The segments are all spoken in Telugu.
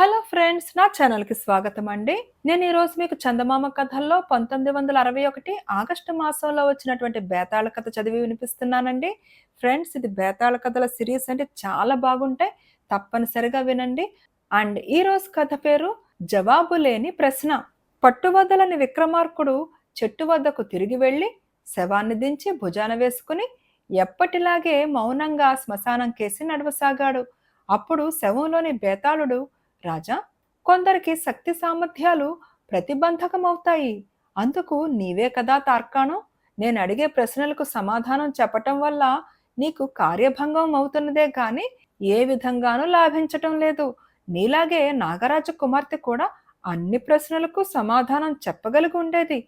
హలో ఫ్రెండ్స్ నా ఛానల్కి స్వాగతం అండి. నేను ఈరోజు మీకు చందమామ కథల్లో పంతొమ్మిది వందల అరవై ఒకటి ఆగస్టు మాసంలో వచ్చినటువంటి బేతాళ కథ చదివి వినిపిస్తున్నానండి. ఫ్రెండ్స్ ఇది బేతాళ కథల సిరీస్ అంటే చాలా బాగుంటాయి. తప్పనిసరిగా వినండి. అండ్ ఈ రోజు కథ పేరు జవాబు లేని ప్రశ్న. పట్టువదలని విక్రమార్కుడు చెట్టు వద్దకు తిరిగి వెళ్ళి శవాన్ని దించి భుజాన వేసుకుని ఎప్పటిలాగే మౌనంగా శ్మశానం కేసి నడవసాగాడు. అప్పుడు శవంలోని బేతాళుడు రాజా కొందరికి శక్తి సామర్థ్యాలు ప్రతిబంధకమవుతాయి. అందుకు నీవే కదా తార్కాణం? నేను అడిగే ప్రశ్నలకు సమాధానం చెప్పటం వల్ల నీకు కార్యభంగం అవుతున్నదే కానీ ఏ విధంగానూ లాభించటం లేదు. నీలాగే నాగరాజు కుమార్తె కూడా అన్ని ప్రశ్నలకు సమాధానం చెప్పగలిగి ఉండేది.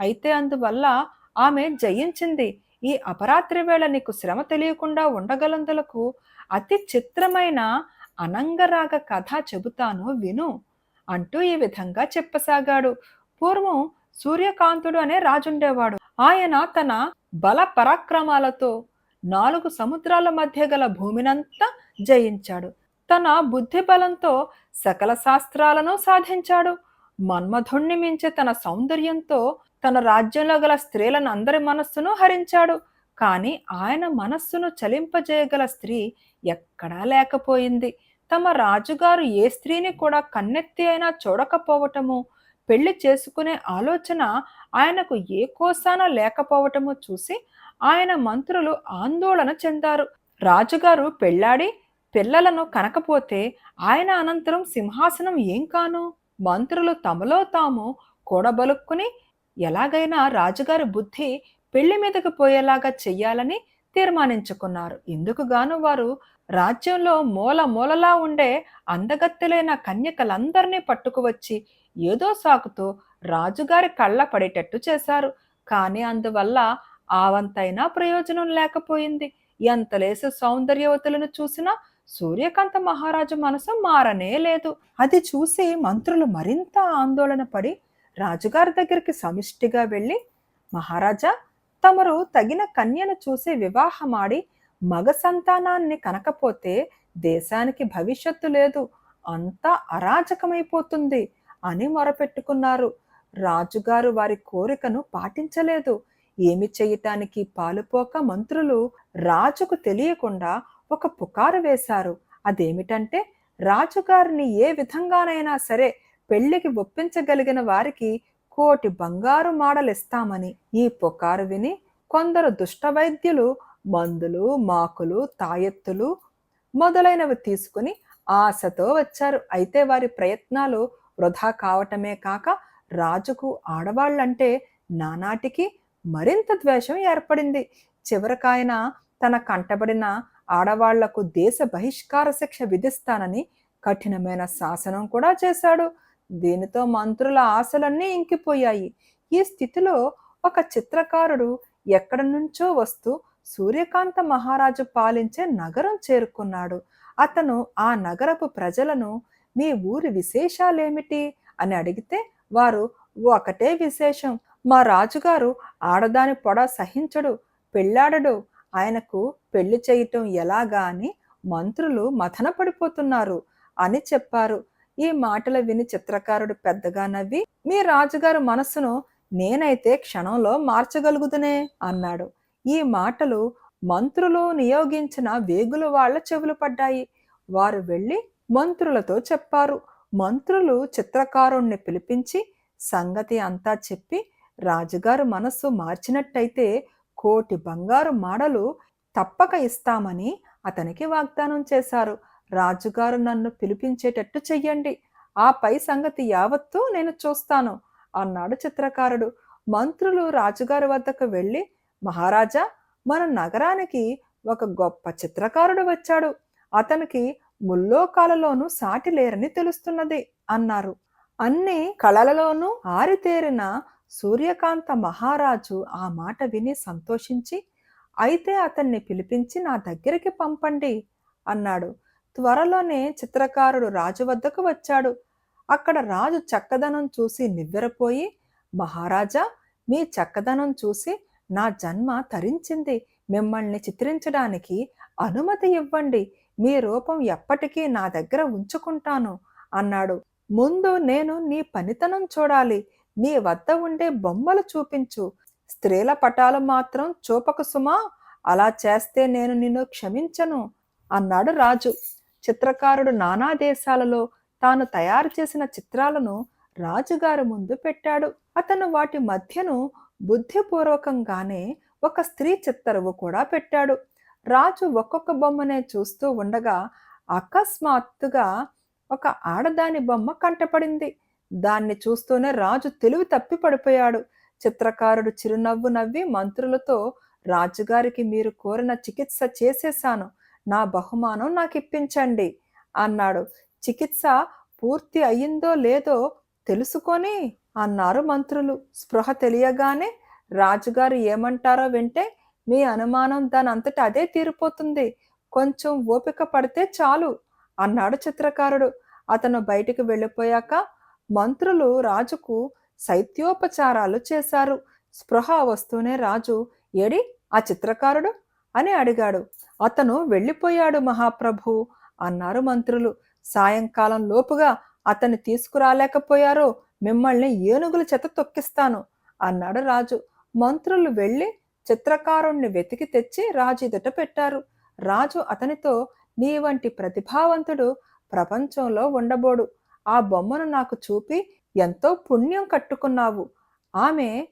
అయితే అందువల్ల ఆమె జయించింది. ఈ అపరాత్రి వేళ నీకు శ్రమ తెలియకుండా ఉండగలందులకు అతి చిత్రమైన అనంగరాగ కథ చెబుతాను విను అంటూ ఈ విధంగా చెప్పసాగాడు. పూర్వం సూర్యకాంతుడు అనే రాజుండేవాడు. ఆయన తన బల పరాక్రమాలతో నాలుగు సముద్రాల మధ్య గల భూమినంతా జయించాడు. తన బుద్ధి బలంతో సకల శాస్త్రాలను సాధించాడు. మన్మధుణ్ణి మించి తన సౌందర్యంతో తన రాజ్యంలో గల స్త్రీలను అందరి మనస్సును హరించాడు. కానీ ఆయన మనస్సును చలింపజేయగల స్త్రీ ఎక్కడా లేకపోయింది. తమ రాజుగారు ఏ స్త్రీని కూడా కన్నెత్తి అయినా చూడకపోవటము పెళ్ళి చేసుకునే ఆలోచన ఆయనకు ఏ కోసాన లేకపోవటము చూసి ఆయన మంత్రులు ఆందోళన చెందారు. రాజుగారు పెళ్ళాడి పిల్లలను కనకపోతే ఆయన అనంతరం సింహాసనం ఏం కాను? మంత్రులు తమలో తాము కూడబలుక్కుని ఎలాగైనా రాజుగారి బుద్ధి పెళ్ళి మీదకు పోయేలాగా చెయ్యాలని తీర్మానించుకున్నారు. ఇందుకుగాను వారు రాజ్యంలో మూల మూలలా ఉండే అందగత్తెలైన కన్యకలందరినీ పట్టుకువచ్చి ఏదో సాకుతో రాజుగారి కళ్ళ పడేటట్టు చేశారు. కానీ అందువల్ల ఆవంతైనా ప్రయోజనం లేకపోయింది. ఎంతలేసి సౌందర్యవతులను చూసినా సూర్యకాంత మహారాజు మనసు మారనే లేదు. అది చూసి మంత్రులు మరింత ఆందోళన పడి రాజుగారి దగ్గరికి సమిష్టిగా వెళ్ళి మహారాజా తమరు తగిన కన్యను చూసి వివాహమాడి మగ సంతానాన్ని కనకపోతే దేశానికి భవిష్యత్తు లేదు. అంతా అరాజకమైపోతుంది అని మొరపెట్టుకున్నారు. రాజుగారు వారి కోరికను పాటించలేదు. ఏమి చేయటానికి పాలుపోక మంత్రులు రాజుకు తెలియకుండా ఒక పుకారు వేశారు. అదేమిటంటే రాజుగారిని ఏ విధంగానైనా సరే పెళ్ళికి ఒప్పించగలిగిన వారికి కోటి బంగారు మాడలిస్తామని ఈ పుకారు విని కొందరు దుష్ట వైద్యులు మందులు మాకులు తాయెత్తులు మొదలైనవి తీసుకుని ఆశతో వచ్చారు. అయితే వారి ప్రయత్నాలు వృధా కావటమే కాక రాజుకు ఆడవాళ్ళంటే నానాటికి మరింత ద్వేషం ఏర్పడింది. చివరికాయన తన కంటబడిన ఆడవాళ్ళకు దేశ బహిష్కార శిక్ష విధిస్తానని కఠినమైన శాసనం కూడా చేశాడు. దీనితో మంత్రుల ఆశలన్నీ ఇంకిపోయాయి. ఈ స్థితిలో ఒక చిత్రకారుడు ఎక్కడి నుంచో వస్తూ సూర్యకాంత మహారాజు పాలించే నగరం చేరుకున్నాడు. అతను ఆ నగరపు ప్రజలను మీ ఊరి విశేషాలేమిటి? అని అడిగితే వారు ఒకటే విశేషం. మా రాజుగారు ఆడదాని పొడ సహించడు పెళ్ళాడడు. ఆయనకు పెళ్ళి చేయటం ఎలాగా అని మంత్రులు మథన పడిపోతున్నారు అని చెప్పారు. ఈ మాటలు విని చిత్రకారుడు పెద్దగా నవ్వి మీ రాజుగారు మనస్సును నేనైతే క్షణంలో మార్చగలుగుతునే అన్నాడు. ఈ మాటలు మంత్రులు నియోగించిన వేగుల వాళ్ళ చెవులు పడ్డాయి. వారు వెళ్ళి మంత్రులతో చెప్పారు. మంత్రులు చిత్రకారుణ్ణి పిలిపించి సంగతి అంతా చెప్పి రాజుగారు మనస్సు మార్చినట్టయితే కోటి బంగారు మాడలు తప్పక ఇస్తామని అతనికి వాగ్దానం చేశారు. రాజుగారు నన్ను పిలిపించేటట్టు చెయ్యండి. ఆ పై సంగతి యావత్తూ నేను చూస్తాను అన్నాడు చిత్రకారుడు. మంత్రులు రాజుగారి వద్దకు వెళ్ళి మహారాజా మన నగరానికి ఒక గొప్ప చిత్రకారుడు వచ్చాడు. అతనికి ముల్లోకాలలోనూ సాటి లేరని తెలుస్తున్నది అన్నారు. అన్ని కళలలోనూ ఆరితేరిన సూర్యకాంత మహారాజు ఆ మాట విని సంతోషించి అయితే అతన్ని పిలిపించి నా దగ్గరికి పంపండి అన్నాడు. త్వరలోనే చిత్రకారుడు రాజు వద్దకు వచ్చాడు. అక్కడ రాజు చక్కదనం చూసి నివ్వెరపోయి మహారాజా మీ చక్కదనం చూసి నా జన్మ తరించింది. మిమ్మల్ని చిత్రించడానికి అనుమతి ఇవ్వండి. మీ రూపం ఎప్పటికీ నా దగ్గర ఉంచుకుంటాను అన్నాడు. ముందు నేను నీ పనితనం చూడాలి. నీ వద్ద ఉండే బొమ్మలు చూపించు. స్త్రీల పటాలు మాత్రం చూపక సుమా. అలా చేస్తే నేను నిన్ను క్షమించను అన్నాడు రాజు. చిత్రకారుడు నానా దేశాలలో తాను తయారు చేసిన చిత్రాలను రాజుగారి ముందు పెట్టాడు. అతను వాటి మధ్యను బుద్ధిపూర్వకంగానే ఒక స్త్రీ చిత్తరువు కూడా పెట్టాడు. రాజు ఒక్కొక్క బొమ్మనే చూస్తూ ఉండగా అకస్మాత్తుగా ఒక ఆడదాని బొమ్మ కంటపడింది. దాన్ని చూస్తూనే రాజు తెలివి తప్పి పడిపోయాడు. చిత్రకారుడు చిరునవ్వు నవ్వి మంత్రులతో రాజుగారికి మీరు కోరిన చికిత్స చేసేశాను నా బహుమానం నాకు ఇప్పించండి అన్నాడు. చికిత్స పూర్తి అయ్యిందో లేదో తెలుసుకొని అన్నారు మంత్రులు. స్పృహ తెలియగానే రాజుగారు ఏమంటారో వింటే మీ అనుమానం దాని అదే తీరిపోతుంది. కొంచెం ఓపిక పడితే చాలు అన్నాడు చిత్రకారుడు. అతను బయటికి వెళ్ళిపోయాక మంత్రులు రాజుకు శైత్యోపచారాలు చేశారు. స్పృహ వస్తూనే రాజు ఏడి ఆ చిత్రకారుడు? అని అడిగాడు. అతను వెళ్ళిపోయాడు మహాప్రభు అన్నారు మంత్రులు. సాయంకాలం లోపుగా అతన్ని తీసుకురాలేకపోయారో మిమ్మల్ని ఏనుగుల చేత తొక్కిస్తాను అన్నాడు రాజు. మంత్రులు వెళ్ళి చిత్రకారుణ్ణి వెతికి తెచ్చి రాజు ఎదుట పెట్టారు. రాజు అతనితో నీ వంటి ప్రతిభావంతుడు ప్రపంచంలో ఉండబోడు. ఆ బొమ్మను నాకు చూపి ఎంతో పుణ్యం కట్టుకున్నావు. ఆమె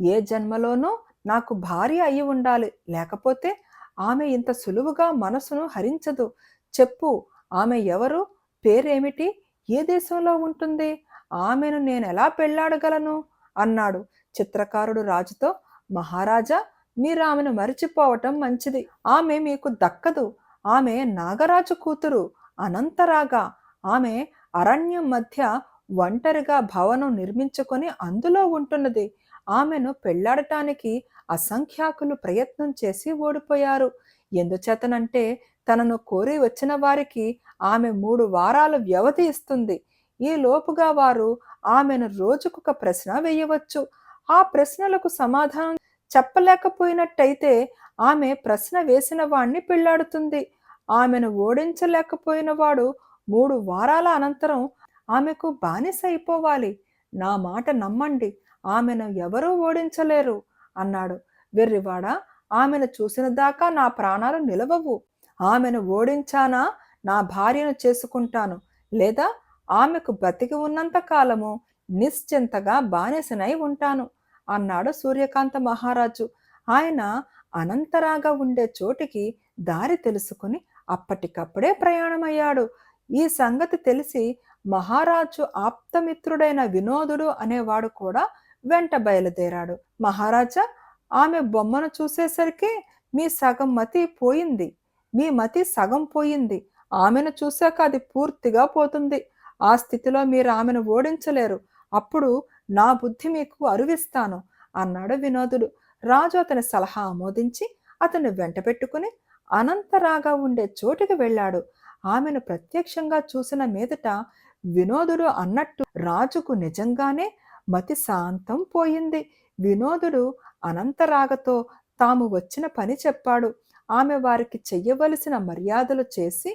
ఏ జన్మలోనూ నాకు భార్య అయి ఉండాలి. లేకపోతే ఆమె ఇంత సులువుగా మనసును హరించదు. చెప్పు ఆమె ఎవరు? పేరేమిటి? ఏ దేశంలో ఉంటుంది? ఆమెను నేను ఎలా పెళ్ళాడగలను? అన్నాడు. చిత్రకారుడు రాజుతో మహారాజా మీరు ఆమెను మరిచిపోవటం మంచిది. ఆమె మీకు దక్కదు. ఆమె నాగరాజు కూతురు. అనంతరాగా ఆమె అరణ్యం మధ్య ఒంటరిగా భవనం నిర్మించుకొని అందులో ఉంటున్నది. ఆమెను పెళ్ళాడటానికి అసంఖ్యాకులు ప్రయత్నం చేసి ఓడిపోయారు. ఎందుచేతనంటే తనను కోరి వచ్చిన వారికి ఆమె మూడు వారాల వ్యవధి ఇస్తుంది. ఈ లోపుగా వారు ఆమెను రోజుకొక ప్రశ్న వేయవచ్చు. ఆ ప్రశ్నలకు సమాధానం చెప్పలేకపోయినట్టయితే ఆమె ప్రశ్న వేసిన వాణ్ణి పెళ్ళాడుతుంది. ఆమెను ఓడించలేకపోయిన వాడు మూడు వారాల అనంతరం ఆమెకు బానిస అయిపోవాలి నా మాట నమ్మండి. ఆమెను ఎవరూ ఓడించలేరు. అన్నాడు. వెర్రివాడ ఆమెను చూసిన దాకా నా ప్రాణాలు నిలవవు. ఆమెను ఓడించానా? నా భార్యను చేసుకుంటాను. లేదా ఆమెకు బ్రతికి ఉన్నంత కాలము నిశ్చింతగా బానిసనై ఉంటాను అన్నాడు సూర్యకాంత మహారాజు. ఆయన అనంతరాగా ఉండే చోటికి దారి తెలుసుకుని అప్పటికప్పుడే ప్రయాణమయ్యాడు. ఈ సంగతి తెలిసి మహారాజు ఆప్తమిత్రుడైన వినోదుడు అనేవాడు కూడా వెంట బయలుదేరాడు. మహారాజా ఆమె బొమ్మను చూసేసరికి మీ సగం మతి పోయింది. మీ మతి సగం పోయింది. ఆమెను చూశాక అది పూర్తిగా పోతుంది. ఆ స్థితిలో మీరు ఆమెను ఓడించలేరు. అప్పుడు నా బుద్ధి మీకు అరువిస్తాను అన్నాడు వినోదుడు. రాజు అతని సలహా ఆమోదించి అతన్ని వెంట పెట్టుకుని అనంతరాగా ఉండే చోటుకి వెళ్ళాడు. ఆమెను ప్రత్యక్షంగా చూసిన మీదట వినోదుడు అన్నట్టు రాజుకు నిజంగానే మతి శాంతం పోయింది. వినోదుడు అనంతరాగతో తాము వచ్చిన పని చెప్పాడు. ఆమె వారికి చెయ్యవలసిన మర్యాదలు చేసి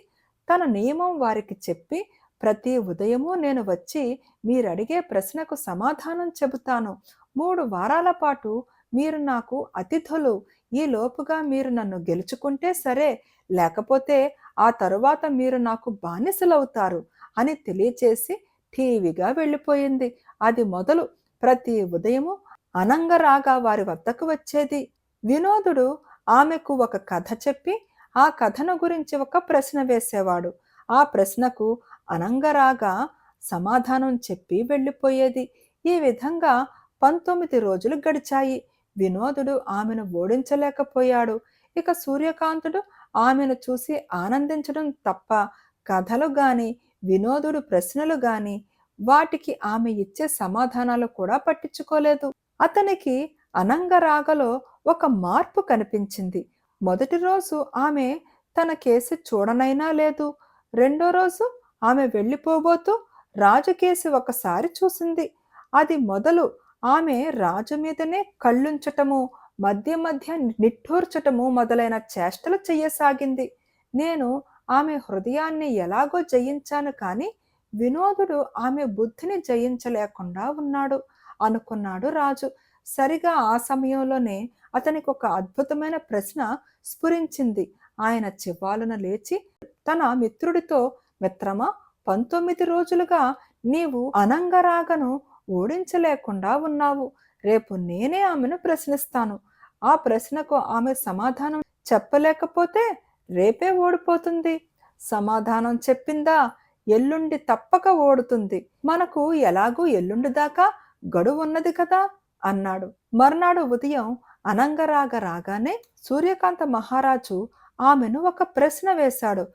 తన నియమం వారికి చెప్పి ప్రతి ఉదయము నేను వచ్చి మీరడిగే ప్రశ్నకు సమాధానం చెబుతాను. మూడు వారాల పాటు మీరు నాకు అతిథులు. ఈ లోపుగా మీరు నన్ను గెలుచుకుంటే సరే లేకపోతే ఆ తరువాత మీరు నాకు బానిసలవుతారు అని తెలియచేసి టీవీగా వెళ్ళిపోయింది. అది మొదలు ప్రతి ఉదయము అనంగరాగా వారి వద్దకు వచ్చేది. వినోదుడు ఆమెకు ఒక కథ చెప్పి ఆ కథను గురించి ఒక ప్రశ్న వేసేవాడు. ఆ ప్రశ్నకు అనంగరాగా సమాధానం చెప్పి వెళ్ళిపోయేది. ఈ విధంగా పంతొమ్మిది రోజులు గడిచాయి. వినోదుడు ఆమెను ఓడించలేకపోయాడు. ఇక సూర్యకాంతుడు ఆమెను చూసి ఆనందించడం తప్ప కథలు గాని వినోదుడు ప్రశ్నలు గాని వాటికి ఆమె ఇచ్చే సమాధానాలు కూడా పట్టించుకోలేదు. అతనికి అనంగరాగలో ఒక మార్పు కనిపించింది. మొదటి రోజు ఆమె తన కేసు చూడనైనా లేదు. రెండో రోజు ఆమె వెళ్ళిపోబోతూ రాజు కేసు ఒకసారి చూసింది. అది మొదలు ఆమె రాజు మీదనే కళ్ళుంచటము మధ్య మధ్య నిట్టూర్చటము మొదలైన చేష్టలు చెయ్యసాగింది. నేను ఆమె హృదయాన్ని ఎలాగో జయించాను కానీ వినోదుడు ఆమె బుద్ధిని జయించలేకుండా ఉన్నాడు. అనుకున్నాడు రాజు. సరిగా ఆ సమయంలోనే అతనికి ఒక అద్భుతమైన ప్రశ్న స్ఫురించింది. ఆయన చివాలున లేచి తన మిత్రుడితో మిత్రమా పంతొమ్మిది రోజులుగా నీవు అనంగరాగను ఓడించలేకుండా ఉన్నావు. రేపు నేనే ఆమెను ప్రశ్నిస్తాను. ఆ ప్రశ్నకు ఆమె సమాధానం చెప్పలేకపోతే రేపే ఓడిపోతుంది. సమాధానం చెప్పిందా? ఎల్లుండి తప్పక ఓడుతుంది. మనకు ఎలాగూ ఎల్లుండి దాకా గడువు ఉన్నది కదా? అన్నాడు. మర్నాడు ఉదయం అనంగరాగ రాగానే సూర్యకాంత మహారాజు ఆమెను ఒక ప్రశ్న వేశాడు.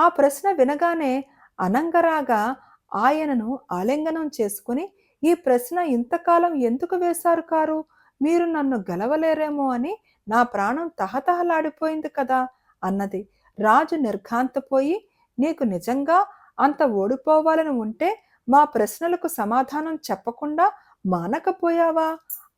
ఆ ప్రశ్న వినగానే అనంగరాగ ఆయనను ఆలింగనం చేసుకుని ఈ ప్రశ్న ఇంతకాలం ఎందుకు వేశారు కారు? మీరు నన్ను గెలవలేరేమో అని నా ప్రాణం తహతహలాడిపోయింది కదా? అన్నది. రాజు నిర్ఘాంతపోయి నీకు నిజంగా అంత ఓడిపోవాలని ఉంటే మా ప్రశ్నలకు సమాధానం చెప్పకుండా మానకపోయావా?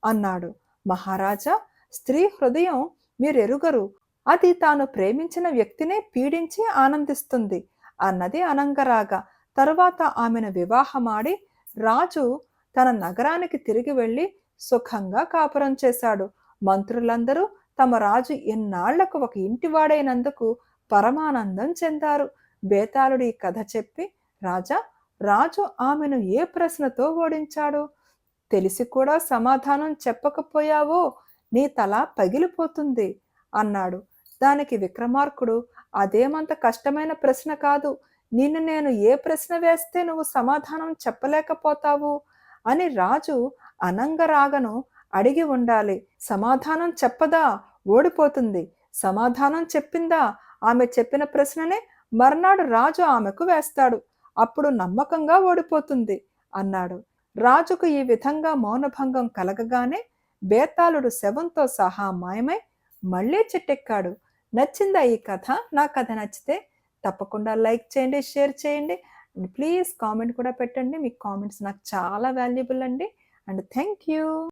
అన్నాడు. మహారాజా స్త్రీ హృదయం మీరెరుగరు. అది తాను ప్రేమించిన వ్యక్తినే పీడించి ఆనందిస్తుంది అన్నది అనంగరాగ. తరువాత ఆమెను వివాహమాడి రాజు తన నగరానికి తిరిగి వెళ్ళి సుఖంగా కాపురం చేశాడు. మంత్రులందరూ తమ రాజు ఎన్నాళ్ళకు ఒక ఇంటివాడైనందుకు పరమానందం చెందారు. బేతాళుడి కథ చెప్పి రాజా రాజు ఆమెను ఏ ప్రశ్నతో ఓడించాడు? తెలిసి కూడా సమాధానం చెప్పకపోయావో? నీ తల పగిలిపోతుంది అన్నాడు. దానికి విక్రమార్కుడు అదేమంత కష్టమైన ప్రశ్న కాదు. నిన్ను నేను ఏ ప్రశ్న వేస్తే నువ్వు సమాధానం చెప్పలేకపోతావు? అని రాజు అనంగరాగను అడిగి ఉండాలి. సమాధానం చెప్పదా? ఓడిపోతుంది. సమాధానం చెప్పిందా? ఆమె చెప్పిన ప్రశ్ననే మర్నాడు రాజు ఆమెకు వేస్తాడు. అప్పుడు నమ్మకంగా ఓడిపోతుంది అన్నాడు. రాజుకు ఈ విధంగా మౌనభంగం కలగగానే బేతాళుడు శవంతో సహా మాయమై మళ్ళీ చెట్టెక్కాడు. నచ్చిందా ఈ కథ? నా కథ నచ్చితే తప్పకుండా లైక్ చేయండి షేర్ చేయండి. అండ్ ప్లీజ్ కామెంట్ కూడా పెట్టండి. మీ కామెంట్స్ నాకు చాలా వాల్యుబుల్ అండి. And thank you.